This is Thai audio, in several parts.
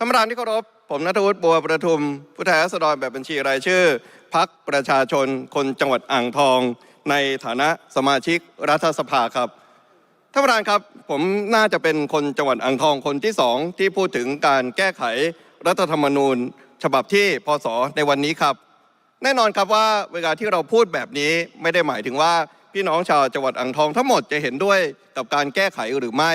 ท่านประธานที่เคารพ ผมนัทวุฒิบัวประทุม ผู้แทนราษฎรแบบบัญชีรายชื่อ พักประชาชน คนจังหวัดอ่างทอง ในฐานะสมาชิกรัฐสภาครับ ท่านประธานครับ ผมน่าจะเป็นคนจังหวัดอ่างทองคนที่สองที่พูดถึงการแก้ไขรัฐธรรมนูญ ฉบับที่พศในวันนี้ครับ แน่นอนครับว่าเวลาที่เราพูดแบบนี้ไม่ได้หมายถึงว่าพี่น้องชาวจังหวัดอ่างทองทั้งหมดจะเห็นด้วยกับการแก้ไขหรือไม่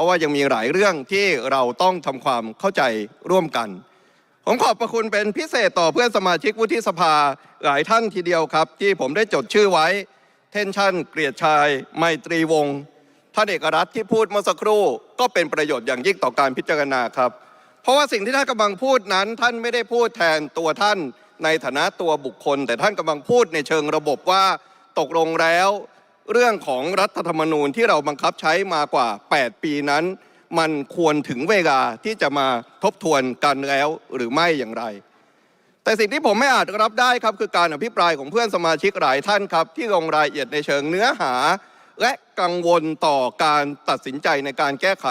ราะว่ายังมีหลายเรื่องที่เราต้องทำความเข้าใจร่วมกัน ผมขอบพระคุณเป็นพิเศษต่อเพื่อนสมาชิกวุฒิสภาหลายท่านทีเดียวครับ ที่ผมได้จดชื่อไว้ เทนชั่น เกลียดชาย ไมตรีวงศ์ท่านเอกรัฐที่พูดเมื่อสักครู่ ก็เป็นประโยชน์อย่างยิ่งต่อการพิจารณาครับ เพราะว่าสิ่งที่ท่านกำลังพูดนั้น ท่านไม่ได้พูดแทนตัวท่านในฐานะตัวบุคคล แต่ท่านกำลังพูดในเชิงระบบว่าตกลงแล้ว เรื่องของรัฐธรรมนูญที่เราบังคับใช้มากว่า 8 ปีนั้น มันควรถึงเวลาที่จะมาทบทวนกันแล้วหรือไม่อย่างไร แต่สิ่งที่ผมไม่อาจรับได้ครับคือการอภิปรายของเพื่อนสมาชิกหลายท่านครับ ที่ลงรายละเอียดในเชิงเนื้อหา และกังวลต่อการตัดสินใจในการแก้ไข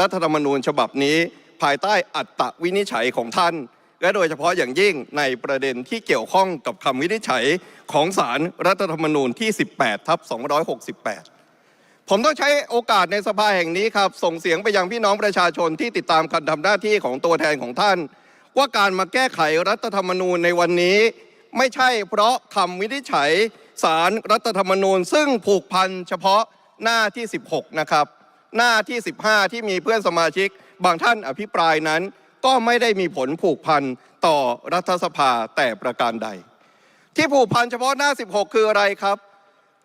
รัฐธรรมนูญฉบับนี้ ภายใต้อัตตวินิจฉัยของท่าน และโดยเฉพาะอย่างยิ่งในประเด็นที่เกี่ยวข้องกับคำวินิจฉัยของศาลรรัฐธรรมนูญที่ 18ทับ268 ผมต้องใช้โอกาสในสภาแห่งนี้ครับ ส่งเสียงไปยังพี่น้องประชาชนที่ติดตามการทำหน้าที่ของตัวแทนของท่าน ว่าการมาแก้ไขรัฐธรรมนูญในวันนี้ ไม่ใช่เพราะคำวินิจฉัยสารรัฐธรรมนูญ ซึ่งผูกพันเฉพาะหน้าที่ 16 นะครับ หน้าที่ 15 ที่มีเพื่อนสมาชิกบางท่านอภิปรายนั้น ก็ไม่ได้มีผลผูกพันต่อรัฐสภาแต่ประการใด ที่ผูกพันเฉพาะหน้า 16 คืออะไรครับ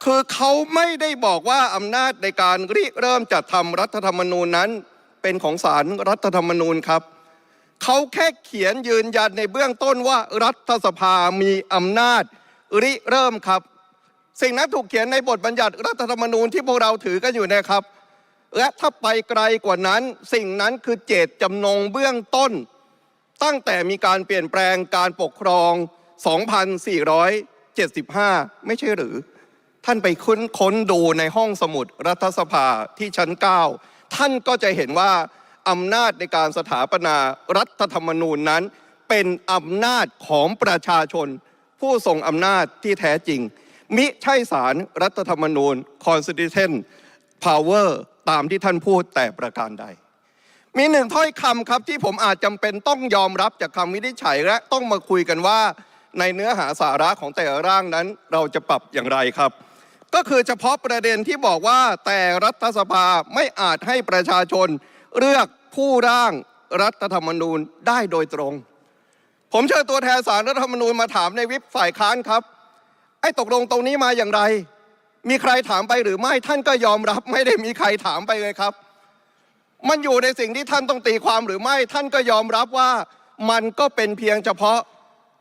คือเขาไม่ได้บอกว่าอำนาจในการริเริ่มจัดทำรัฐธรรมนูญนั้น เป็นของศาลรรัฐธรรมนูญครับเขาแค่เขียนยืนยันในเบื้องต้นว่ารัฐสภามีอำนาจริเริ่มครับ สิ่งนั้นถูกเขียนในบทบัญญัติรัฐธรรมนูญที่พวกเราถือกันอยู่นะครับ และถ้าไปไกลกว่านั้น สิ่งนั้นคือเจตจำนงเบื้องต้น ตั้งแต่มีการเปลี่ยนแปลงการปกครอง 2475 ไม่ใช่หรือ ท่านไปค้นค้นดูในห้องสมุดรัฐสภาที่ชั้น 9 ท่านก็จะเห็นว่าอำนาจในการสถาปนารัฐธรรมนูญนั้น เป็นอำนาจของประชาชน ผู้ทรงอำนาจที่แท้จริง มิใช่สารรัฐธรรมนูญ constitution power ตามที่ท่านพูดแต่ประการใด มีหนึ่งถ้อยคำครับที่ผมอาจจำเป็นต้องยอมรับจากคำวินิจฉัยและต้องมาคุยกันว่า ในเนื้อหาสาระของแต่ละร่างนั้น เราจะปรับอย่างไรครับ ก็คือเฉพาะประเด็นที่บอกว่าแต่รัฐสภาไม่อาจให้ประชาชนเลือกผู้ร่างรัฐธรรมนูญได้โดยตรง ผมเชิญตัวแทนสารรัฐธรรมนูญมาถามในวิปฝ่ายค้านครับ ไอ้ตกลงตรงนี้มาอย่างไร มีใครถามไปหรือไม่ท่านก็ยอมรับ ไม่ได้มีใครถามไปเลยครับ มันอยู่ในสิ่งที่ท่านต้องตีความหรือไม่ ท่านก็ยอมรับว่ามันก็เป็นเพียงเฉพาะ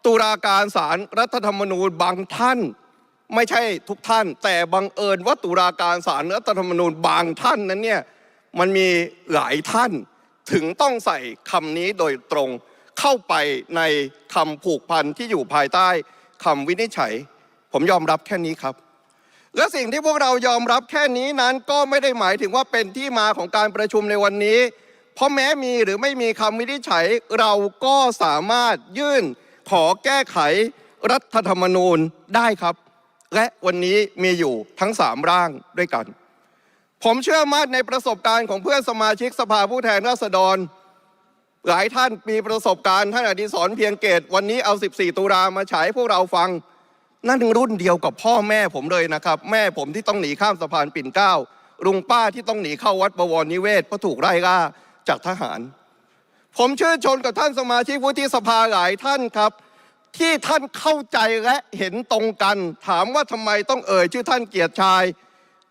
ตุลาการศาลรรัฐธรรมนูญบางท่าน ไม่ใช่ทุกท่าน แต่บังเอิญว่าตุลาการศาลรรัฐธรรมนูญบางท่านนั้นเนี่ยมันมีหลายท่านถึงต้องใส่คำนี้โดยตรงเข้าไปในคำผูกพันที่อยู่ภายใต้คำวินิจฉัย ผมยอมรับแค่นี้ครับ และสิ่งที่พวกเรายอมรับแค่นี้นั้นก็ไม่ได้หมายถึงว่าเป็นที่มาของการประชุมในวันนี้ เพราะแม้มีหรือไม่มีคำวินิจฉัยเราก็สามารถยื่นขอแก้ไขรัฐธรรมนูญได้ครับ และวันนี้มีอยู่ทั้งสามร่างด้วยกัน ผมเชื่อมั่นในประสบการณ์ของเพื่อนสมาชิกสภาผู้แทนราษฎร หลายท่านมีประสบการณ์ท่านอดิศรเพียงเกตวันนี้เอา 14 ตุลามาฉายพวกเราฟัง นั่นรุ่นเดียวกับพ่อแม่ผมเลยนะครับ แม่ผมที่ต้องหนีข้ามสะพานปิ่นเกล้าลุงป้าที่ต้องหนีเข้าวัดบวรนิเวศเพราะถูกไล่ล่าจากทหาร ผมชื่นชมกับท่านสมาชิกวุฒิสภาหลายท่านครับ ที่ท่านเข้าใจและเห็นตรงกัน ถามว่าทำไมต้องเอ่ยชื่อท่านเกียรติชาย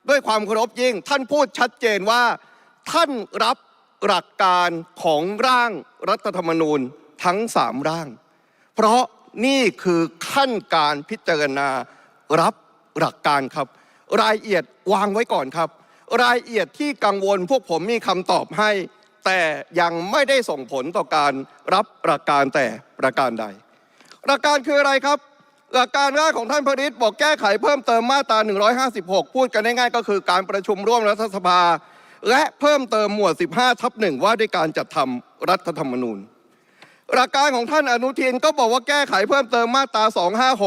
ด้วยความเคารพยิ่ง ท่านพูดชัดเจนว่า ท่านรับหลักการของร่างรัฐธรรมนูญทั้งสามร่าง เพราะ นี่คือขั้นการพิจารณารับหลักการครับ รายละเอียดวางไว้ก่อนครับ รายละเอียดที่กังวลพวกผมมีคำตอบให้ แต่ยังไม่ได้ส่งผลต่อการรับหลักการแต่ประการใด หลักการคืออะไรครับหลักการแรกของท่านพริตบอกแก้ไขเพิ่มเติมมาตรา 156 พูดกันง่ายๆก็คือการประชุมร่วมรัฐสภา และเพิ่มเติมหมวด 15 ทับหนึ่งว่าด้วยการจัดทำรัฐธรรมนูญ หลักการของท่านอนุทินก็บอกว่าแก้ไขเพิ่มเติมมาตรา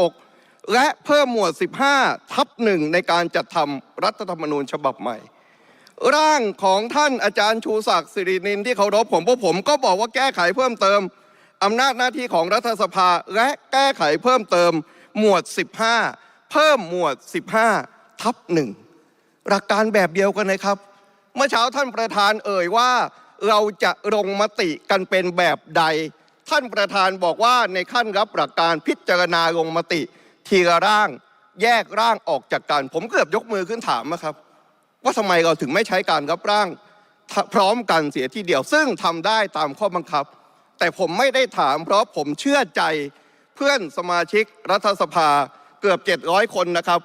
256 และเพิ่มหมวด 15 ทับหนึ่งในการจัดทำรัฐธรรมนูญฉบับใหม่ ร่างของท่านอาจารย์ชูศักดิ์สิรินินที่เคารพผมพวกผมก็บอกว่าแก้ไขเพิ่มเติมอำนาจหน้าที่ของรัฐสภาและแก้ไขเพิ่มเติมหมวด 15 เพิ่มหมวด 15 ทับหนึ่งหลักการแบบเดียวกันเลยครับ เมื่อเช้าท่านประธานเอ่ยว่าเราจะลงมติกันเป็นแบบใด ท่านประธานบอกว่าในขั้นรับหลักการพิจารณาลงมติ ทีละร่างแยกร่างออกจากกัน ผมเกือบยกมือขึ้นถามนะครับ ว่าทำไมเราถึงไม่ใช้การรับร่างพร้อมกันเสียทีเดียว ซึ่งทำได้ตามข้อบังคับ แต่ผมไม่ได้ถาม เพราะผมเชื่อใจเพื่อนสมาชิกรัฐสภาเกือบ 700 คนนะครับ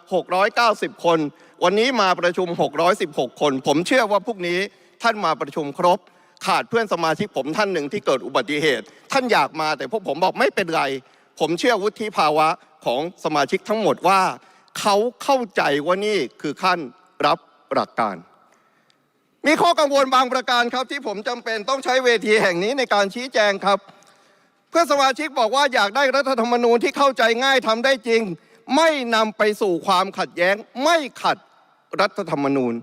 690 คน วันนี้มาประชุม 616 คน ผมเชื่อว่าพรุ่งนี้ท่านมาประชุมครบ ขาดเพื่อนสมาชิกผมท่านหนึ่งที่เกิดอุบัติเหตุ ท่านอยากมาแต่พวกผมบอกไม่เป็นไร ผมเชื่อวุฒิภาวะของสมาชิกทั้งหมดว่า เขาเข้าใจว่านี่คือขั้นรับหลักการ มีข้อกังวลบางประการครับที่ผมจำเป็นต้องใช้เวทีแห่งนี้ในการชี้แจงครับเพื่อนสมาชิกบอกว่าอยากได้รัฐธรรมนูญที่เข้าใจง่ายทำได้จริง ไม่นำไปสู่ความขัดแย้งไม่ขัดรัฐธรรมนูญ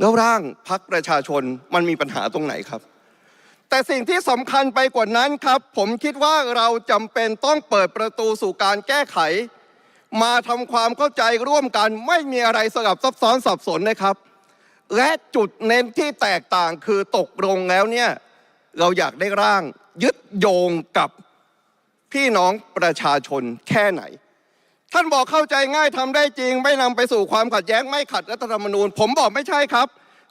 แล้วร่างพักประชาชนมันมีปัญหาตรงไหนครับ แต่สิ่งที่สำคัญไปกว่านั้นครับ ผมคิดว่าเราจำเป็นต้องเปิดประตูสู่การแก้ไข มาทำความเข้าใจร่วมกันไม่มีอะไรสลับซับซ้อนสับสนนะครับ และจุดเน้นที่แตกต่างคือตกลงแล้วเนี่ยเราอยากได้ร่างยึดโยงกับพี่น้องประชาชนแค่ไหน ท่านบอกเข้าใจง่ายทำได้จริง ไม่นำไปสู่ความขัดแย้งไม่ขัดรัฐธรรมนูญ ผมบอกไม่ใช่ครับ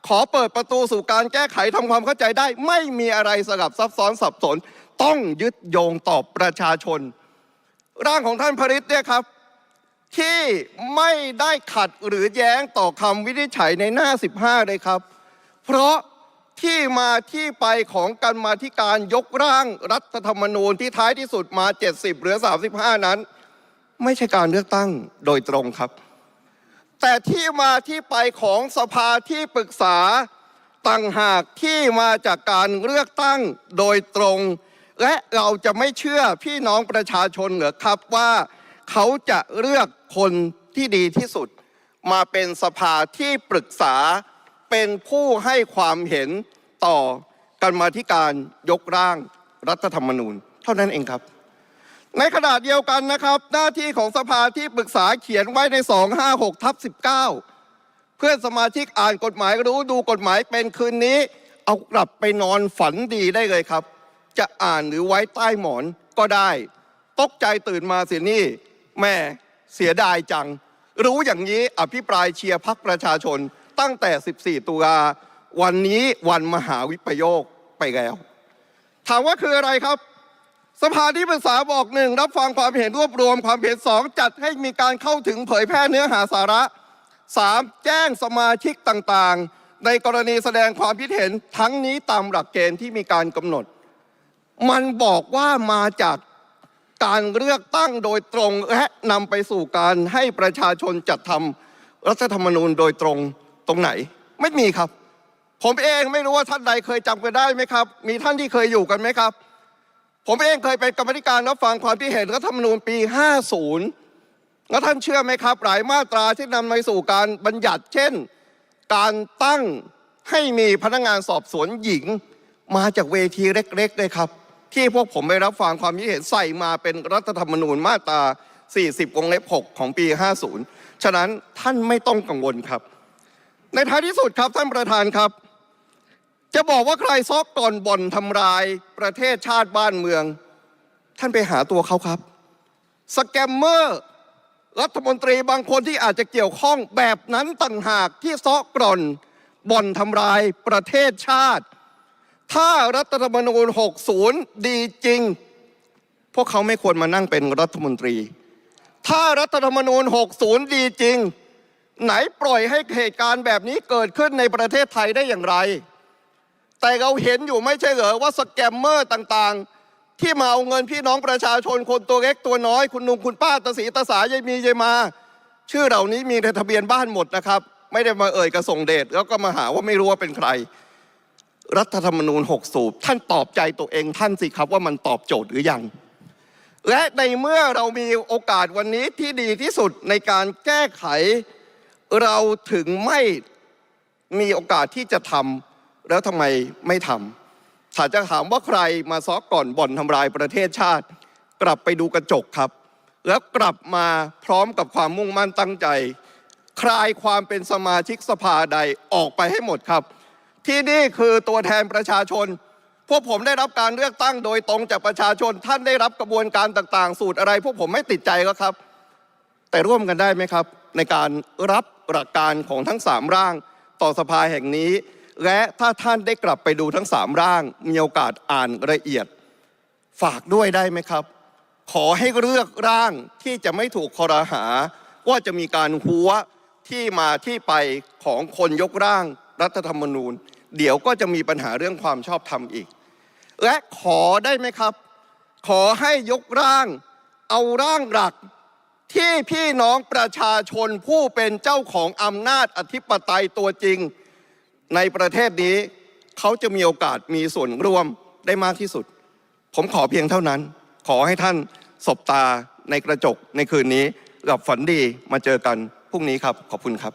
ขอเปิดประตูสู่การแก้ไขทำความเข้าใจได้ ไม่มีอะไรสลับซับซ้อนสับสน ต้องยึดโยงต่อประชาชน ร่างของท่านพริตเนี่ยครับที่ไม่ได้ขัดหรือแย้งต่อคำวินิจฉัยในหน้า 15 เลยครับ เพราะที่มาที่ไปของการมาที่การยกร่างรัฐธรรมนูญที่ท้ายที่สุดมา 70หรือ 35 นั้น ไม่ใช่การเลือกตั้งโดยตรงครับ แต่ที่มาที่ไปของสภาที่ปรึกษาต่างหากที่มาจากการเลือกตั้งโดยตรง และเราจะไม่เชื่อพี่น้องประชาชนเหรอครับว่า เขาจะเลือกคนที่ดีที่สุด มาเป็นสภาที่ปรึกษาเป็นผู้ให้ความเห็นต่อกันมาที่การยกร่างรัฐธรรมนูญ เท่านั้นเองครับ ในขณะเดียวกันนะครับ หน้าที่ของสภาที่ปรึกษาเขียนไว้ใน 256ทับ19 เพื่อนสมาชิกอ่านกฎหมายรู้ดูกฎหมายเป็นคืนนี้ เอากลับไปนอนฝันดีได้เลยครับ จะอ่านหรือไว้ใต้หมอนก็ได้ ตกใจตื่นมาเสียนี่แม่เสียดายจัง รู้อย่างนี้อภิปรายเชียร์พักประชาชนตั้งแต่ 14 ตุลาวันนี้วันมหาวิปโยคไปแล้ว ถามว่าคืออะไรครับ สภาที่ปรึกษาบอกหนึ่งรับฟังความเห็นรวบรวมความเห็นสองจัดให้มีการเข้าถึงเผยแพร่เนื้อหาสาระสามแจ้งสมาชิกต่างๆ ในกรณีแสดงความคิดเห็นทั้งนี้ตามหลักเกณฑ์ที่มีการกำหนด มันบอกว่ามาจากการเลือกตั้งโดยตรง และนำไปสู่การให้ประชาชนจัดทำรัฐธรรมนูญโดยตรงตรงไหน ไม่มีครับ ผมเองไม่รู้ว่าท่านใดเคยจำกันได้ไหมครับ มีท่านที่เคยอยู่กันไหมครับ ผมเองเคยเป็นกรรมธิการรับฟังความที่เห็นรัฐธรรมนูญปี 50 แล้วท่านเชื่อไหมครับ หลายมาตราที่นำไปสู่การบัญญัติ เช่น การตั้งให้มีพนักงานสอบสวนหญิง มาจากเวทีเล็กๆเลยครับ ที่พวกผมไปรับฟังความคิดเห็นใส่มาเป็นรัฐธรรมนูญมาตรา 40วงเล็บ 6 ของปี 50 ฉะนั้นท่านไม่ต้องกังวลครับ ในท้ายที่สุดครับท่านประธานครับ จะบอกว่าใครซอกก่อนบ่อนทำลายประเทศชาติบ้านเมือง ท่านไปหาตัวเขาครับ สแกมเมอร์ รัฐมนตรีบางคนที่อาจจะเกี่ยวข้องแบบนั้นต่างหากที่ซอกกร่อนบ่อนทำลายประเทศชาติ ถ้ารัฐธรรมนูญ 60 ดีจริง พวกเขาไม่ควรมานั่งเป็นรัฐมนตรี ถ้ารัฐธรรมนูญ 60 ดีจริง ไหนปล่อยให้เหตุการณ์แบบนี้เกิดขึ้นในประเทศไทยได้อย่างไร แต่เราเห็นอยู่ไม่ใช่เหรอว่าสแกมเมอร์ต่างๆ ที่มาเอาเงินพี่น้องประชาชนคนตัวเล็กตัวน้อย คุณนุงคุณป้าตาสีตาสายายมียายมา ชื่อเหล่านี้มีในทะเบียนบ้านหมดนะครับ ไม่ได้มาเอ่ยกระส่งเดชแล้วก็มาหาว่าไม่รู้ว่าเป็นใคร รัฐธรรมนูญ6สูบท่านตอบใจตัวเองท่านสิครับว่ามันตอบโจทย์หรือยังและในเมื่อเรามีโอกาสวันนี้ที่ดีที่สุดในการแก้ไข เราถึงไม่มีโอกาสที่จะทำ แล้วทำไมไม่ทำถ้าจะถามว่าใครมาซอกก่อนบ่อนทำลายประเทศชาติ กลับไปดูกระจกครับ แล้วกลับมาพร้อมกับความมุ่งมั่นตั้งใจ คลายความเป็นสมาชิกสภาใดออกไปให้หมดครับ ที่นี่คือตัวแทนประชาชน พวกผมได้รับการเลือกตั้งโดยตรงจากประชาชน ท่านได้รับกระบวนการต่างๆ สูตรอะไร พวกผมไม่ติดใจก็ครับ แต่ร่วมกันได้ไหมครับ ในการรับหลักการของทั้งสามร่างต่อสภาแห่งนี้ และถ้าท่านได้กลับไปดูทั้งสามร่าง มีโอกาสอ่านละเอียด ฝากด้วยได้ไหมครับ ขอให้เลือกร่างที่จะไม่ถูกคอรหา ว่าจะมีการหัวที่มาที่ไปของคนยกร่างรัฐธรรมนูญ เดี๋ยวก็จะมีปัญหาเรื่องความชอบธรรมอีก และขอได้ไหมครับ ขอให้ยกร่าง เอาร่างหลักที่พี่น้องประชาชนผู้เป็นเจ้าของอำนาจอธิปไตยตัวจริง ในประเทศนี้เขาจะมีโอกาสมีส่วนร่วมได้มากที่สุด ผมขอเพียงเท่านั้น ขอให้ท่านสบตาในกระจกในคืนนี้หลับฝันดีมาเจอกันพรุ่งนี้ครับ ขอบคุณครับ